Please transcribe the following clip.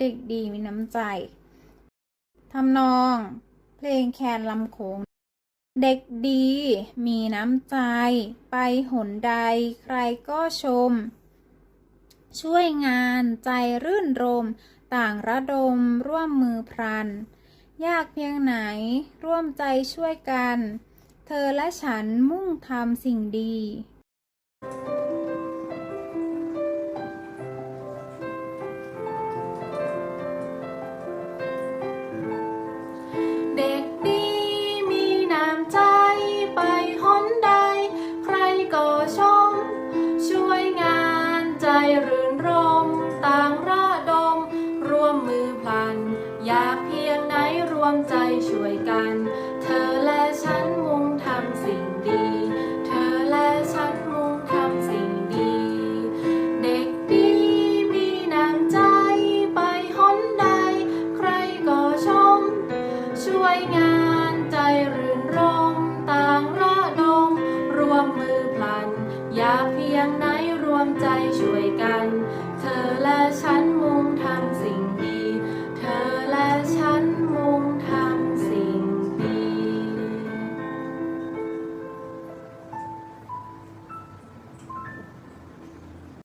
เด็กดีมีน้ำใจทำนอง เพลงแคนลำโขง เด็กดีมีน้ำใจ ไปหนใดใครก็ชม ช่วยงานใจรื่นรม ต่างระดมร่วมมือพรัน ยากเพียงไหนร่วมใจช่วยกัน เธอและฉันมุ่งทำสิ่งดี รื่นรมต่างระดม ร่วมมือพลัน อยากเพียงไหนรวมใจช่วยกัน เธอและฉันมุ่งทำสิ่งดี เธอและฉันมุ่งทำสิ่งดี เด็กดีมีน้ำใจไปหนใด ใครก็ชม ช่วยงาน วมใจช่วยกัน เธอและฉัน